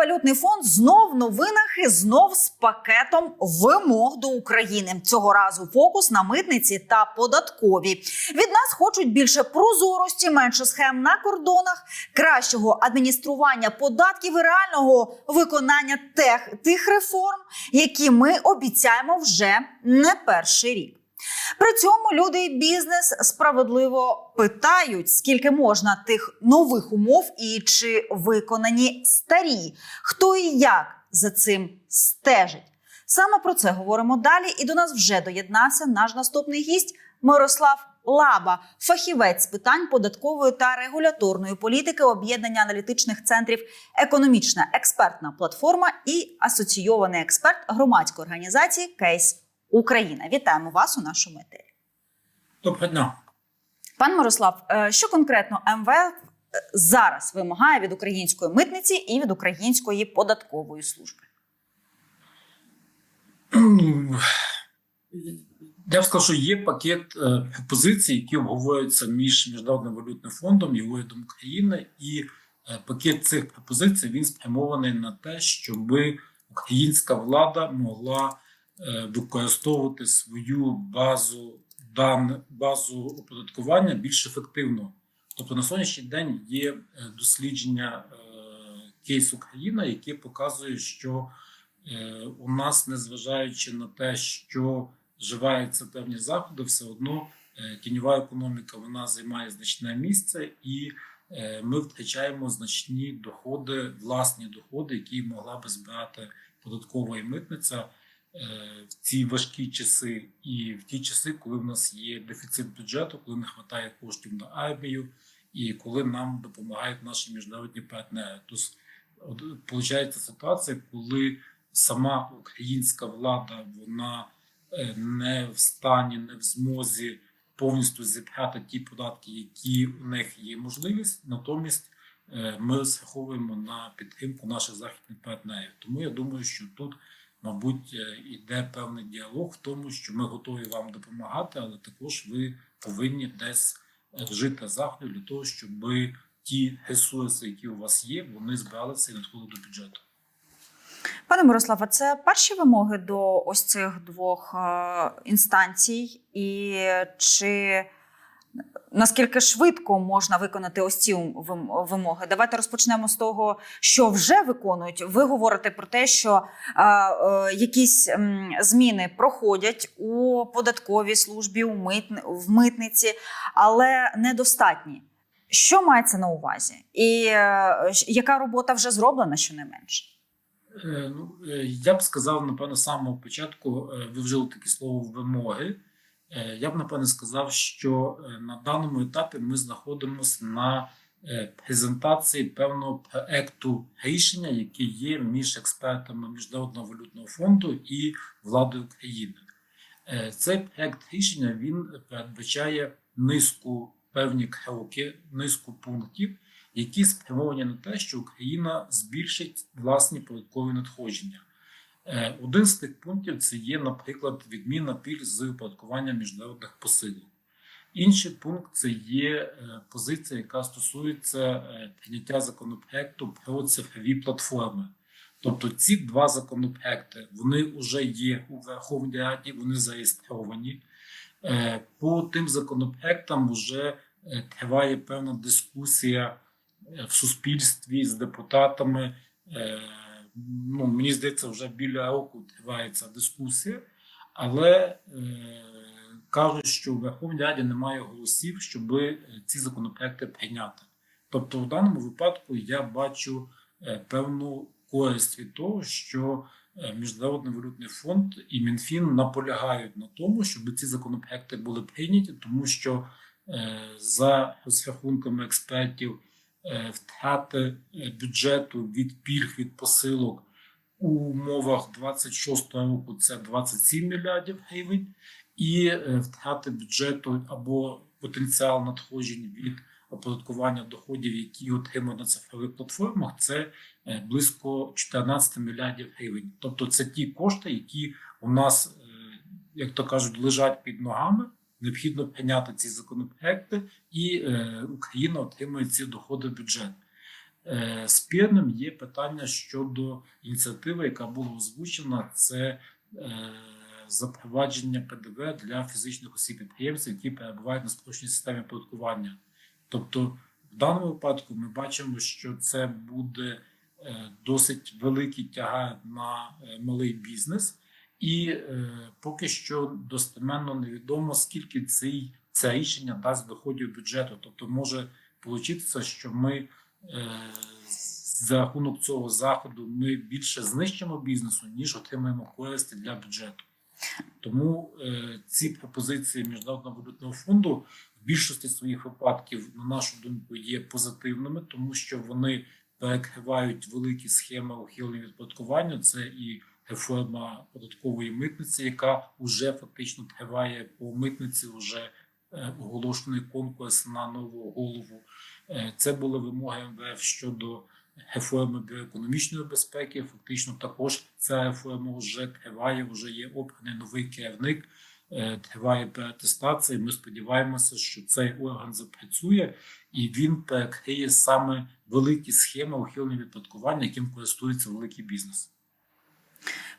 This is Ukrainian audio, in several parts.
валютний фонд знов в новинах і знов з пакетом вимог до України. Цього разу фокус на митниці та податкові. Від нас хочуть більше прозорості, менше схем на кордонах, кращого адміністрування податків і реального виконання тех, тих реформ, які ми обіцяємо вже не перший рік. При цьому люди і бізнес справедливо питають, скільки можна тих нових умов і чи виконані старі, хто і як за цим стежить. Саме про це говоримо далі. І до нас вже доєднався наш наступний гість Мирослав Лаба, фахівець з питань податкової та регуляторної політики об'єднання аналітичних центрів Економічна експертна платформа і асоційований експерт громадської організації Кейс Україна. Вітаємо вас у нашому етері. Доброго дня. Пан Мирослав, е, що конкретно МВФ е, зараз вимагає від української митниці і від української податкової служби? Я б сказав, що є пакет е, пропозицій, які обговорюються між Міжнародним валютним фондом і урядом України, і е, пакет цих пропозицій він спрямований на те, щоб українська влада могла використовувати свою базу дан, базу оподаткування більш ефективно. Тобто на сьогоднішній день є е, дослідження е, кейс Україна, яке показує, що е, у нас, незважаючи на те, що вживаються певні заходи, все одно е, тіньова економіка вона займає значне місце, і е, ми втрачаємо значні доходи, власні доходи, які могла би збирати податкова і митниця е, в ці важкі часи, і в ті часи, коли в нас є дефіцит бюджету, коли не вистачає коштів на армію, і коли нам допомагають наші міжнародні партнери. Тобто, виходить ситуація, коли сама українська влада вона е, не в стані, не в змозі повністю зібрати ті податки, які у них є можливість. Натомість е, ми розраховуємо на підтримку наших західних партнерів. Тому я думаю, що тут, мабуть, е, іде певний діалог в тому, що ми готові вам допомагати, але також ви повинні десь е, вжити заходів для того, щоб ті ресурси, які у вас є, вони збиралися і надходили до бюджету. Пане Мирославе, це перші вимоги до ось цих двох е, інстанцій, і чи наскільки швидко можна виконати ось ці вимоги? Давайте розпочнемо з того, що вже виконують. Ви говорите про те, що е, е, якісь зміни проходять у податковій службі, у митни, в митниці, але недостатні. Що мається на увазі? І е, яка робота вже зроблена щонайменше? Е, Ну, е, я б сказав, напевно, з самого початку е, ви вжили таке слово вимоги. Е, Я б напевно сказав, що е, на даному етапі ми знаходимося на е, презентації певного проекту рішення, яке є між експертами Міжнародного валютного фонду і владою України. Е, Цей проект рішення він передбачає низку певні кроки, низку пунктів, які спрямовані на те, що Україна збільшить власні податкові надходження. Е, Один з тих пунктів це є, наприклад, відміна пільг з оподаткування міжнародних посилок. Інший пункт це є е, позиція, яка стосується е, прийняття законопроекту про цифрові платформи. Тобто ці два законопроекти вони вже є у Верховній Раді, вони зареєстровані. По тим законопроектам вже триває певна дискусія в суспільстві з депутатами. Е, Ну, мені здається, вже біля року триває ця дискусія, але е, кажуть, що в Верховній Раді немає голосів, щоб ці законопроекти прийняти. Тобто, в даному випадку я бачу е, певну користь від того, що е, Міжнародний валютний фонд і Мінфін наполягають на тому, щоб ці законопроекти були прийняті, тому що е, за розрахунками експертів е, втрати е, бюджету від пільг від посилок у умовах 26 року це 27 мільярдів гривень, і е, втрати бюджету або потенціал надходжень від оподаткування доходів, які отримують на цифрових платформах, це е, близько 14 мільярдів гривень. Тобто це ті кошти, які у нас, е, як то кажуть, лежать під ногами. Необхідно прийняти ці законопроекти, і е, Україна отримує ці доходи в бюджет. Е, Спірним є питання щодо ініціативи, яка була озвучена. Це е, запровадження ПДВ для фізичних осіб підприємців, які перебувають на спрощеній системі оподаткування. Тобто, в даному випадку ми бачимо, що це буде е, досить великий тягар на е, малий бізнес, і е, поки що достеменно невідомо, скільки цей, це рішення дасть доходів бюджету. Тобто, може получитися, що ми е, за рахунок цього заходу ми більше знищимо бізнесу, ніж отримаємо користі для бюджету. Тому е, ці пропозиції міжнародного валютного фонду в більшості своїх випадків, на нашу думку, є позитивними, тому що вони перекривають великі схеми ухилення від податкування. Це і реформа податкової митниці, яка вже фактично триває по митниці. Вже е, оголошений конкурс на нову голову. Е, Це були вимоги МВФ щодо реформи біоекономічної безпеки. Фактично, також ця реформа вже триває, вже є обраний новий керівник. е, Триває перетестація. Ми сподіваємося, що цей орган запрацює і він перекриє саме великі схеми ухилення від податкування, яким користується великий бізнес.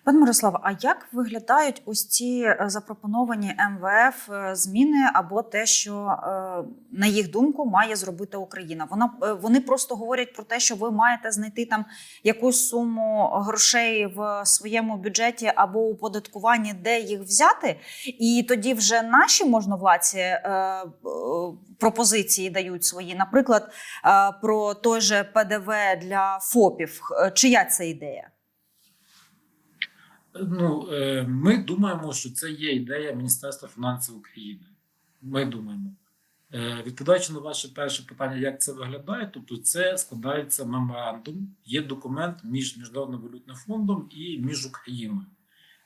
Пане Мирославе, а як виглядають ось ці е, запропоновані МВФ е, зміни або те, що е, на їх думку має зробити Україна? Вона вони просто говорять про те, що ви маєте знайти там якусь суму грошей в своєму бюджеті або у податкуванні, де їх взяти, і тоді вже наші можновладці пропозиції дають свої, наприклад, про той же ПДВ для ФОПів. Чия це ідея? Ну, е, ми думаємо, що це є ідея Міністерства фінансів України. Ми думаємо. Е, Відповідаючи на ваше перше питання, як це виглядає, тобто це складається меморандум, є документ між Міжнародним валютним фондом і між Україною.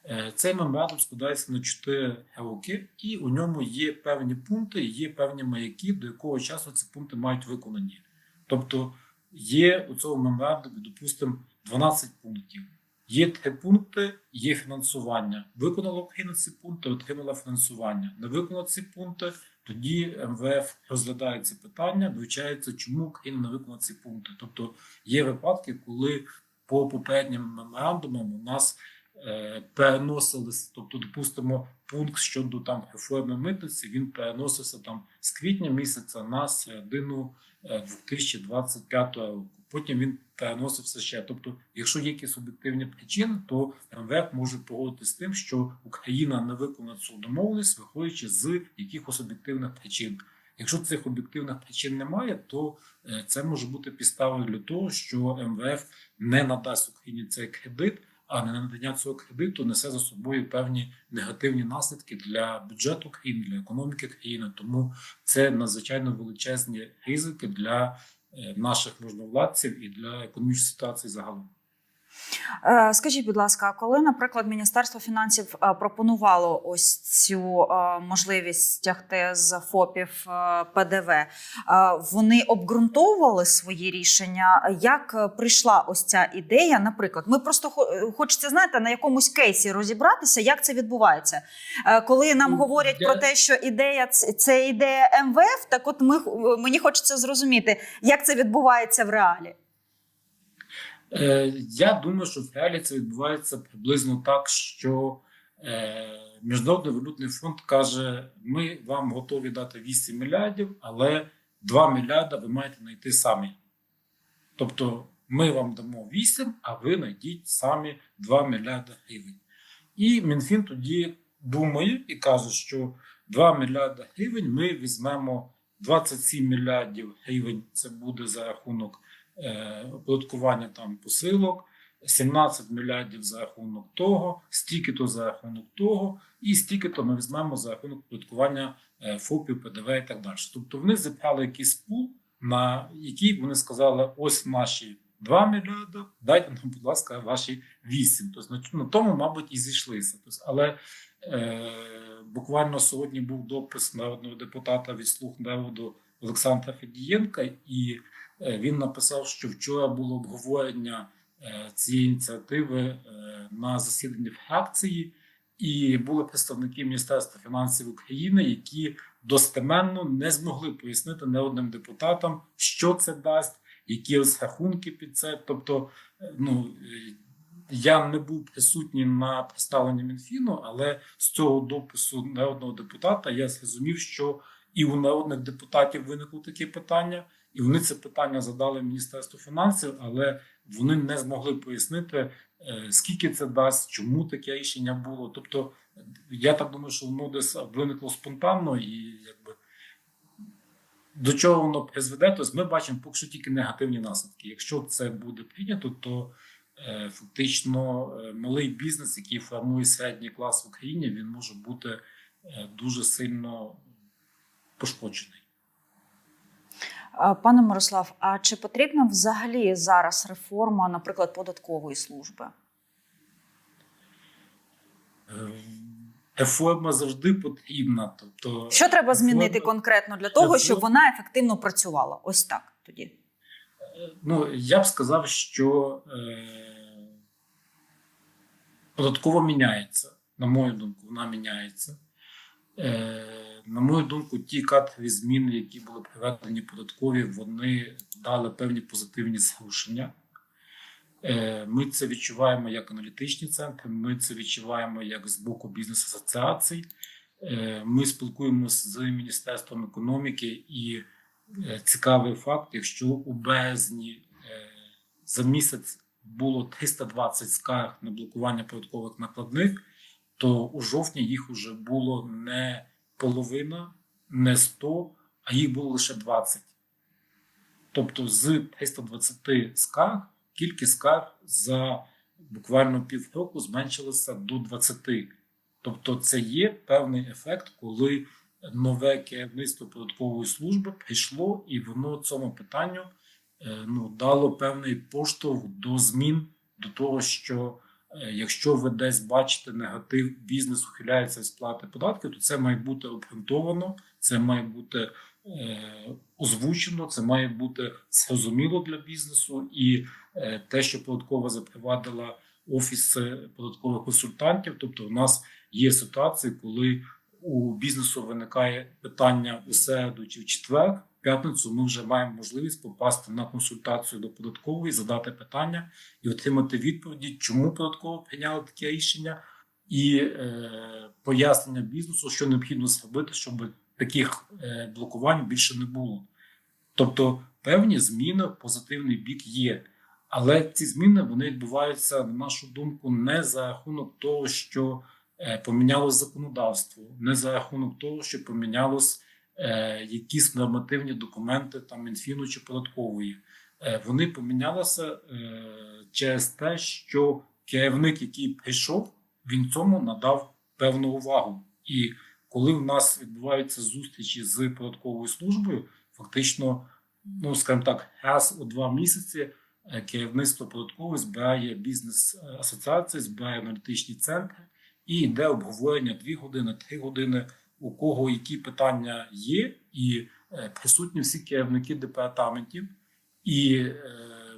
Е, Цей меморандум складається на 4 роки, і у ньому є певні пункти, є певні маяки, до якого часу ці пункти мають виконані. Тобто є у цьому меморандумі, допустимо, 12 пунктів. Є три пункти, є фінансування. Виконала Україна ці пункти, отримала фінансування. Не виконала ці пункти, тоді МВФ розглядає ці питання, вивчається, чому Україна не виконала ці пункти. Тобто є випадки, коли по попереднім меморандумам у нас е, переносились, тобто, допустимо, пункт щодо там реформи митниці, він переносився там з квітня місяця на середину е, 2025 року. Потім він переносився ще. Тобто, якщо є якісь об'єктивні причини, то МВФ може погодитися з тим, що Україна не виконала цю домовленість, виходячи з якихось об'єктивних причин. Якщо цих об'єктивних причин немає, то е, це може бути підставою для того, що МВФ не надасть Україні цей кредит, а не надання цього кредиту несе за собою певні негативні наслідки для бюджету країни, для економіки країни. Тому це надзвичайно величезні ризики для е, наших можновладців і для економічної ситуації загалом. Е, Скажіть, будь ласка, коли, наприклад, Міністерство фінансів е, пропонувало ось цю е, можливість тягти з ФОПів ПДВ, вони обґрунтовували свої рішення? Як прийшла ось ця ідея? Наприклад, ми просто хо- хочеться знаєте, на якомусь кейсі розібратися, як це відбувається. Коли нам Ну, говорять про те, що ідея це ідея МВФ, так от ми мені хочеться зрозуміти, як це відбувається в реалі. Е, Я думаю, що в реалі це відбувається приблизно так, що е, Міжнародний валютний фонд каже: ми вам готові дати 8 мільярдів, але 2 мільярда ви маєте знайти самі. Тобто ми вам дамо 8, а ви знайдіть самі 2 мільярда гривень. І Мінфін тоді думає і каже, що 2 мільярда гривень ми візьмемо 27 мільярдів гривень. Це буде за рахунок оподаткування там посилок, 17 мільярдів за рахунок того, стільки-то за рахунок того, і стільки-то ми візьмемо за рахунок оподаткування е, ФОПів, ПДВ і так далі. Тобто вони зібрали якийсь пул, на який вони сказали: ось наші 2 мільярди, дайте нам, будь ласка, ваші 8. Тобто на- тому, мабуть, і зійшлися. Тобто, але е, буквально сьогодні був допис народного депутата від слуг народу Олександра Федієнка, і е, він написав, що вчора було обговорення е, цієї ініціативи е, на засіданні фракції, і були представники Міністерства фінансів України, які достеменно не змогли пояснити народним депутатам, що це дасть, які розрахунки під це. Тобто, е, ну е, я не був присутній на представленні Мінфіну, але з цього допису народного депутата я зрозумів, що і у народних депутатів виникло таке питання, і вони це питання задали Міністерству фінансів, але вони не змогли пояснити, е, скільки це дасть, чому таке рішення було. Тобто, я так думаю, що воно десь виникло спонтанно і якби. До чого воно призведе, тобто ми бачимо поки що тільки негативні наслідки. Якщо це буде прийнято, то е, фактично е, малий бізнес, який формує середній клас в Україні, він може бути е, дуже сильно пошкоджений. Е, Пане Мирослав, а чи потрібна взагалі зараз реформа, наприклад, податкової служби? Е, Реформа завжди потрібна. Тобто, Що треба змінити конкретно для того, реформа- щоб вона ефективно працювала? Ось так тоді. Ну, я б сказав, що е, податково міняється. На мою думку, вона міняється. Е, на мою думку, ті кадрові зміни, які були проведені податкові, вони дали певні позитивні зрушення. Е, Ми це відчуваємо як аналітичні центри, ми це відчуваємо як з боку бізнес-асоціацій. Е, Ми спілкуємося з Міністерством економіки і е, цікавий факт, якщо у березні за місяць було 320 скарг на блокування податкових накладних, то у жовтні їх вже було не половина, не 100, а їх було лише 20. Тобто з 320 скарг кількість скарг за буквально півроку зменшилася до 20. Тобто, це є певний ефект, коли нове керівництво податкової служби прийшло, і воно цьому питанню е, ну, дало певний поштовх до змін, до того, що якщо ви десь бачите негатив, бізнес ухиляється від сплати податків, то це має бути обґрунтовано, це має бути е, озвучено, це має бути зрозуміло для бізнесу, і е, те, що податкова запровадила офіси податкових консультантів, тобто у нас є ситуації, коли у бізнесу виникає питання у середу чи в четвер. П'ятницю ми вже маємо можливість попасти на консультацію до податкової, задати питання і отримати відповіді, чому податково прийняли таке рішення, і е, пояснення бізнесу, що необхідно зробити, щоб таких е, блокувань більше не було. Тобто певні зміни позитивний бік є. Але ці зміни вони відбуваються, на нашу думку, не за рахунок того, що е, помінялось законодавство, не за рахунок того, що помінялось якісь нормативні документи там Мінфіну чи податкової. Е, вони помінялися е, через те, що керівник, який прийшов, він цьому надав певну увагу. І коли в нас відбуваються зустрічі з податковою службою, фактично, ну скажімо так, раз у два місяці е, керівництво податкової збирає бізнес-асоціації, збирає аналітичні центри і йде обговорення дві години, три години, у кого які питання є, і е, присутні всі керівники департаментів. І е,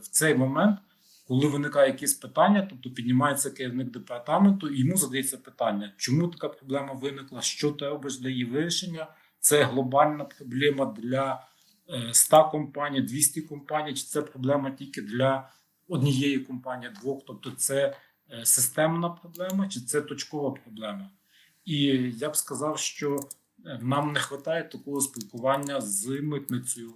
в цей момент, коли виникає якесь питання, тобто піднімається керівник департаменту, і йому задається питання, чому така проблема виникла, що ти робиш для її вирішення. Це глобальна проблема для е, 100 компаній, 200 компаній, чи це проблема тільки для однієї компанії, двох. Тобто, це е, системна проблема, чи це точкова проблема. І я б сказав, що е, нам не вистачає такого спілкування з митницею.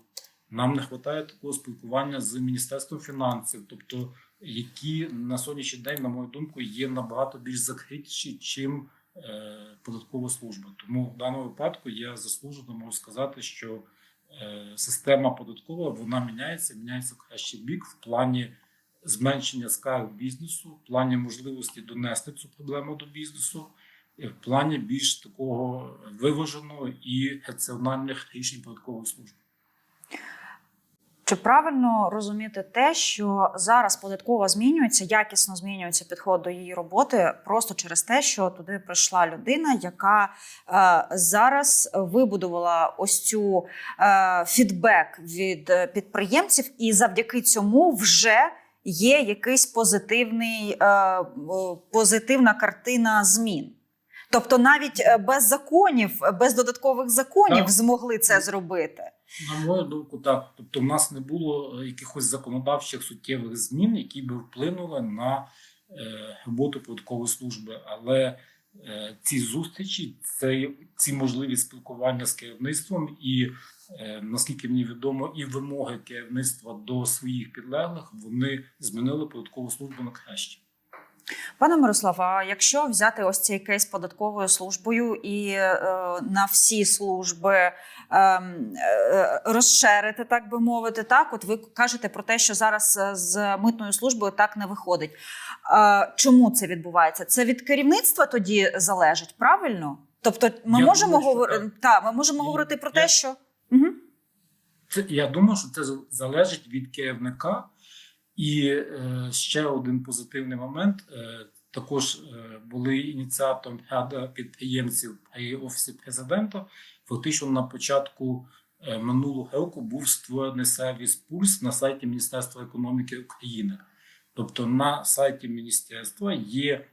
Нам не вистачає такого спілкування з Міністерством фінансів, тобто які на сьогоднішній день, на мою думку, є набагато більш закритіші, чим е, податкова служба. Тому в даному випадку я заслужено можу сказати, що е, система податкова вона міняється, міняється в кращий бік в плані зменшення скарг бізнесу, в плані можливості донести цю проблему до бізнесу, в плані більш такого виваженого і раціональних рішень податкової служби. Чи правильно розуміти те, що зараз податкова змінюється, якісно змінюється підход до її роботи, просто через те, що туди прийшла людина, яка е, зараз вибудувала ось цю е, фідбек від підприємців, і завдяки цьому вже є якийсь позитивний, е, позитивна картина змін. Тобто навіть е, без законів, без додаткових законів Так. змогли це зробити. На мою думку, так. Тобто, в нас не було е, якихось законодавчих суттєвих змін, які би вплинули на е, роботу податкової служби. Але е, ці зустрічі, це, ці можливі спілкування з керівництвом і, е, наскільки мені відомо, і вимоги керівництва до своїх підлеглих вони змінили податкову службу на краще. Пане Мирослав, а якщо взяти ось цей кейс податковою службою і е, на всі служби е, е, розширити, так би мовити, так от ви кажете про те, що зараз е, з митною службою так не виходить. Е, чому це відбувається? Це від керівництва тоді залежить, правильно? Тобто, ми Я можемо говорити та ми можемо Я- говорити про я- те, що угу. Це я думаю, що це залежить від керівника. І е, ще один позитивний момент. Е, також е, були ініціатором ряда підприємців при офісі президента. Фактично на початку минулого року був створений сервіс Пульс на сайті Міністерства економіки України. Тобто на сайті міністерства є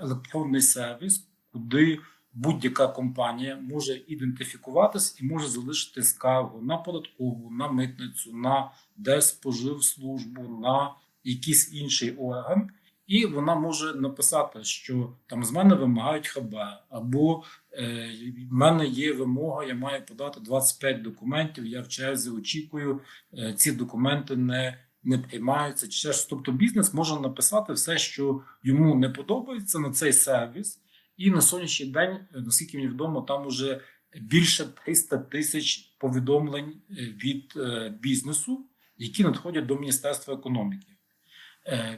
електронний сервіс, куди будь-яка компанія може ідентифікуватись і може залишити скаргу на податкову, на митницю, на Держспоживслужбу, на якийсь інший орган. І вона може написати, що там з мене вимагають хабар, або е, в мене є вимога, я маю подати 25 документів. Я в черзі очікую, е, ці документи не, не приймаються. Чи ще ж. Тобто бізнес може написати все, що йому не подобається на цей сервіс. І на сьогоднішній день, е, наскільки мені відомо, там уже більше 300 тисяч повідомлень е, від е, бізнесу, які надходять до Міністерства економіки.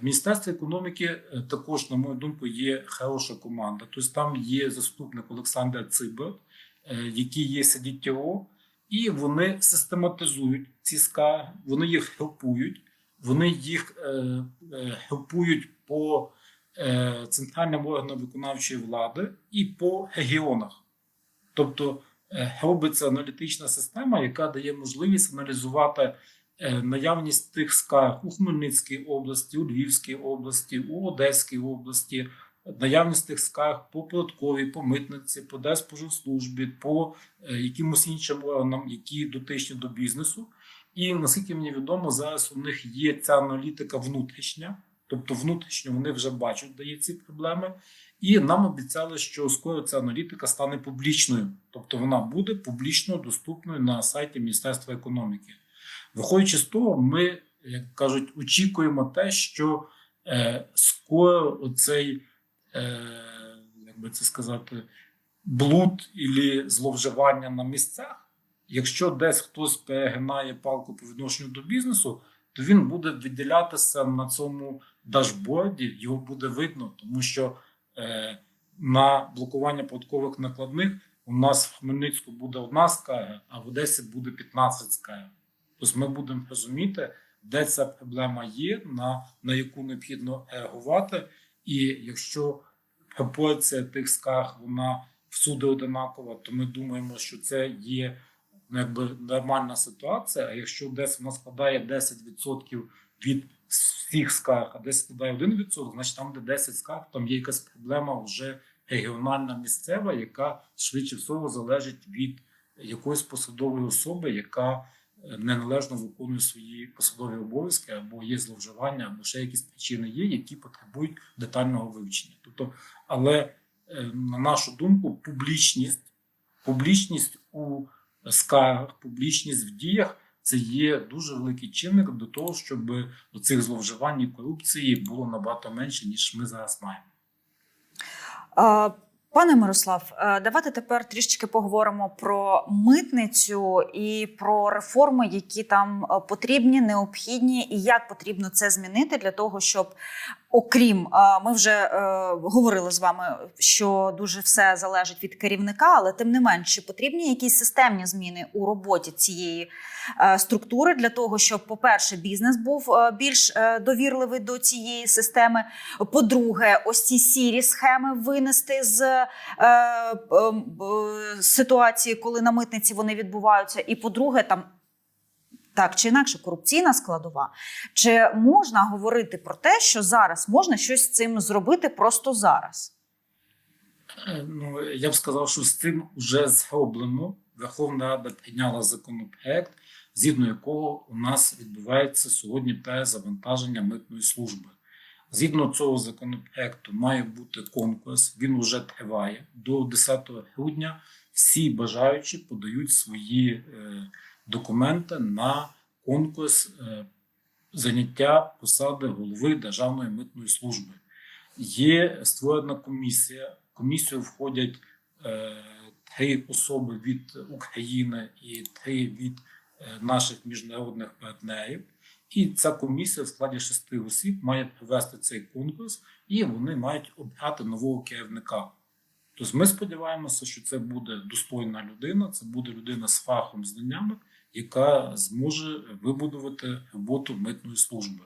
Міністерство економіки також, на мою думку, є хороша команда. Тобто там є заступник Олександр Цибер, який є сидіттєво, і вони систематизують ці скарги, вони їх групують, вони їх групують по центральним органам виконавчої влади і по регіонах. Тобто е, робиться аналітична система, яка дає можливість аналізувати е, наявність тих скарг у Хмельницькій області, у Львівській області, у Одеській області, наявність тих скарг по податковій, по митниці, по Держспоживслужбі, по е, якимось іншим органам, які дотичні до бізнесу. І наскільки мені відомо, зараз у них є ця аналітика внутрішня, тобто внутрішньо вони вже бачать, де є ці проблеми. І нам обіцяли, що скоро ця аналітика стане публічною, тобто вона буде публічно доступною на сайті Міністерства економіки. Виходячи з того, ми, як кажуть, очікуємо те, що е, скоро оцей, е, як би це сказати, блуд і зловживання на місцях, якщо десь хтось перегинає палку по відношенню до бізнесу, то він буде виділятися на цьому дашборді, його буде видно, тому що е, на блокування податкових накладних у нас в Хмельницьку буде одна скарга, а в Одесі буде 15 скарг. Тобто ми будемо розуміти, де ця проблема є, на, на яку необхідно реагувати. І якщо пропорція тих скарг вона всюди одинакова, то ми думаємо, що це є ну, якби нормальна ситуація. А якщо десь вона складає 10% від всіх скарг, а десь складає 1%, значить там, де 10 скарг, там є якась проблема вже регіональна місцева, яка швидше всього залежить від якоїсь посадової особи, яка е, неналежно виконує свої посадові обов'язки, або є зловживання, або ще якісь причини є, які потребують детального вивчення. Тобто, але е, на нашу думку, публічність, публічність у скаргах, публічність в діях це є дуже великий чинник до того, щоб до цих зловживань і корупції було набагато менше, ніж ми зараз маємо. А, Пане Мирослав, е, давайте тепер трішечки поговоримо про митницю і про реформи, які там е, потрібні, необхідні, і як потрібно це змінити для того, щоб, окрім ми вже е, говорили з вами, що дуже все залежить від керівника, але тим не менш, чи потрібні якісь системні зміни у роботі цієї е, структури для того, щоб, по-перше, бізнес був е, більш довірливий до цієї системи. По-друге, ось ці сірі схеми винести з ситуації, коли на митниці вони відбуваються. І по-друге, там так чи інакше корупційна складова. Чи можна говорити про те, що зараз можна щось з цим зробити просто зараз? Ну, я б сказав, що з цим вже зроблено Верховна Рада прийняла законопроект, згідно якого у нас відбувається сьогодні перезавантаження митної служби. Згідно цього законопроекту має бути конкурс. Він вже триває до 10 грудня. Всі бажаючі подають свої е, документи на конкурс е, заняття посади голови Державної митної служби. Є створена комісія. Комісію входять е, три особи від України і три від е, наших міжнародних партнерів. І ця комісія в складі шести осіб має провести цей конкурс, і вони мають обрати нового керівника. Тобто ми сподіваємося, що це буде достойна людина, це буде людина з фахом, знаннями, яка зможе вибудувати роботу митної служби.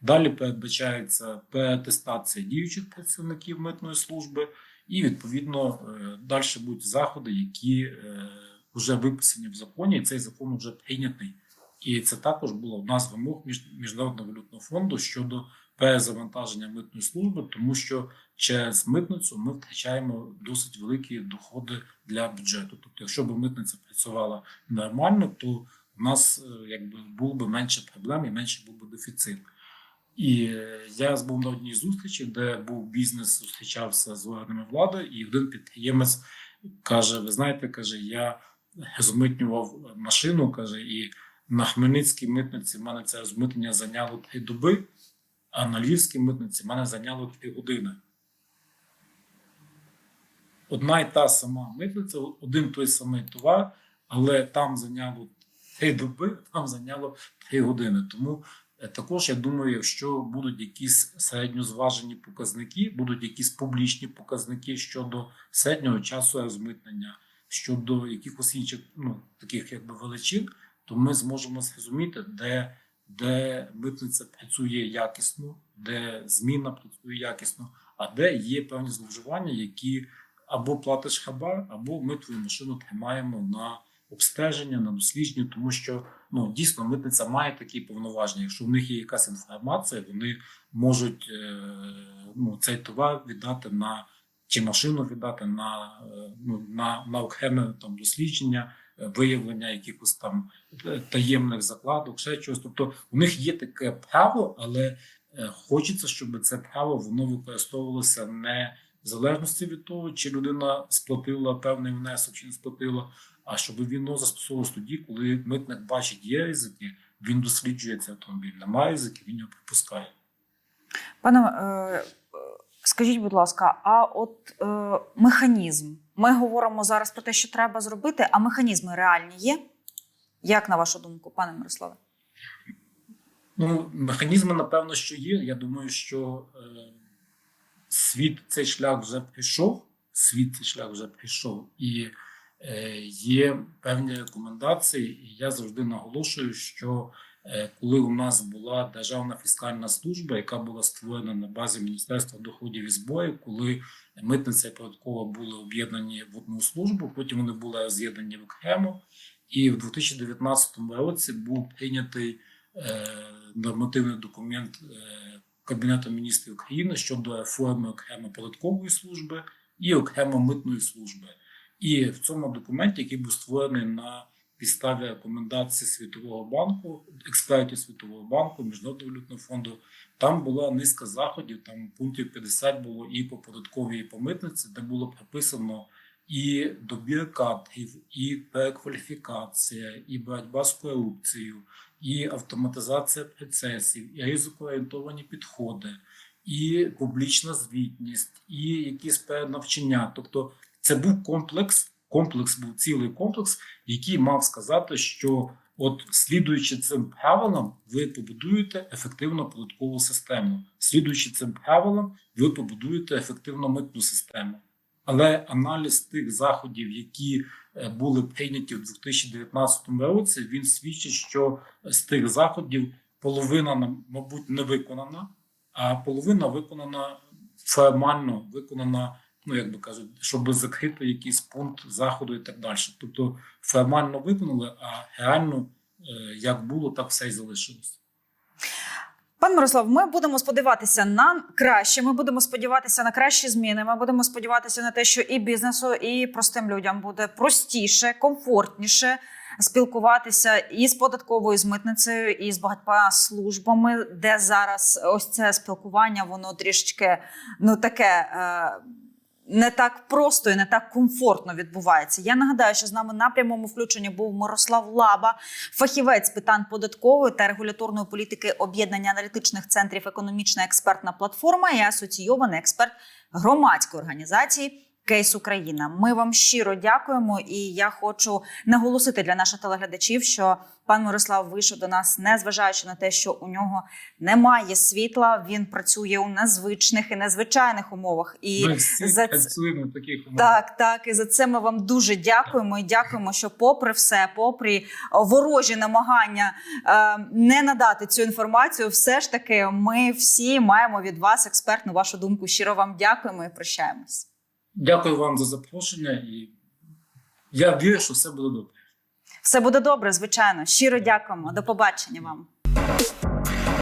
Далі передбачається переатестація діючих працівників митної служби, і відповідно е, далі будуть заходи, які е, вже виписані в законі, і цей закон вже прийнятий. І це також була одна з вимог між- Міжнародного валютного фонду щодо перезавантаження митної служби, тому що через митницю ми втрачаємо досить великі доходи для бюджету. Тобто, якщо б митниця працювала нормально, то у нас е, якби було б менше проблем і менше був би дефіцит. І е, я був на одній зустрічі, де був бізнес, зустрічався з органами влади, і один підприємець каже: Ви знаєте, каже, я розмитнював машину, каже, і на Хмельницькій митниці в мене це розмитнення зайняло три доби, а на Львівській митниці мене зайняло три години. Одна і та сама митниця, один той самий товар, але там зайняло три доби, там зайняло три години. Тому е, також я думаю, якщо будуть якісь середньозважені показники, будуть якісь публічні показники щодо середнього часу розмитнення, щодо якихось інших ну, таких якби величин, то ми зможемо зрозуміти, де, де митниця працює якісно, де зміна працює якісно, а де є певні зловживання, які або платиш хабар, або ми твою машину тримаємо на обстеження, на дослідження, тому що ну дійсно митниця має такі повноваження. Якщо в них є якась інформація, вони можуть е, ну, цей товар віддати на чи машину віддати на, е, ну, на, на окреме там дослідження, виявлення якихось там е, таємних закладок, ще чогось. Тобто у них є таке право, але е, хочеться, щоб це право воно використовувалося не в залежності від того, чи людина сплатила певний внесок, чи не сплатила, а щоб він ну, застосовувався тоді, коли митник бачить, є ризики, він досліджує цей автомобіль. Немає ризиків, він його пропускає. Пане, е, скажіть, будь ласка, а от е, механізм? Ми говоримо зараз про те, що треба зробити, а механізми реальні є? Як на вашу думку, пане Мирославе? Ну, механізми, напевно, що є. Я думаю, що е, світ цей шлях вже прийшов. Світ цей шлях вже прийшов, і е, є певні рекомендації. І я завжди наголошую, що коли у нас була державна фіскальна служба, яка була створена на базі Міністерства доходів і зборів, коли митниця і податкова були об'єднані в одну службу, потім вони були роз'єднані окремо. І в 2019 році був прийнятий е, нормативний документ е, Кабінету міністрів України щодо реформи окремо податкової служби і окремо митної служби. І в цьому документі, який був створений на підставі рекомендацій Світового банку, експертів Світового банку, Міжнародного валютного фонду, там була низка заходів, там пунктів 50 було і по податковій, і по митниці, де було прописано і добір кадрів, і перекваліфікація, і боротьба з корупцією, і автоматизація процесів, і ризикоорієнтовані підходи, і публічна звітність, і якісь перенавчання. Тобто, це був комплекс. Комплекс був цілий комплекс, який мав сказати, що от слідуючи цим правилам, ви побудуєте ефективну податкову систему. Слідуючи цим правилам, ви побудуєте ефективну митну систему. Але аналіз тих заходів, які е, були прийняті в 2019 році, він свідчить, що з тих заходів половина, мабуть, не виконана, а половина виконана формально, виконана, ну як би кажуть, щоб закрити якийсь пункт заходу і так далі. Тобто формально виконали, а реально е, як було, так все і залишилось. Пан Мирослав, ми будемо сподіватися на краще. Ми будемо сподіватися на кращі зміни. Ми будемо сподіватися на те, що і бізнесу, і простим людям буде простіше, комфортніше спілкуватися і з податковою, і з митницею, і з багатьма службами, де зараз ось це спілкування, воно трішечки ну таке. Е- не так просто і не так комфортно відбувається. Я нагадаю, що з нами на прямому включенні був Мирослав Лаба, фахівець питань податкової та регуляторної політики об'єднання аналітичних центрів економічна експертна платформа і асоційований експерт громадської організації. Кейс Україна. Ми вам щиро дякуємо, і я хочу наголосити для наших телеглядачів, що пан Мирослав вийшов до нас, незважаючи на те, що у нього немає світла. Він працює у незвичних і незвичайних умовах. І Ми всі за працюємо в таких умовах. так, так, і за це ми вам дуже дякуємо. І дякуємо, що, попри все, попри е, ворожі намагання е, не надати цю інформацію, все ж таки, ми всі маємо від вас експертну вашу думку. Щиро вам дякуємо і прощаємось. Дякую вам за запрошення, і я вірю, що все буде добре. Все буде добре, звичайно. Щиро дякуємо. До побачення вам.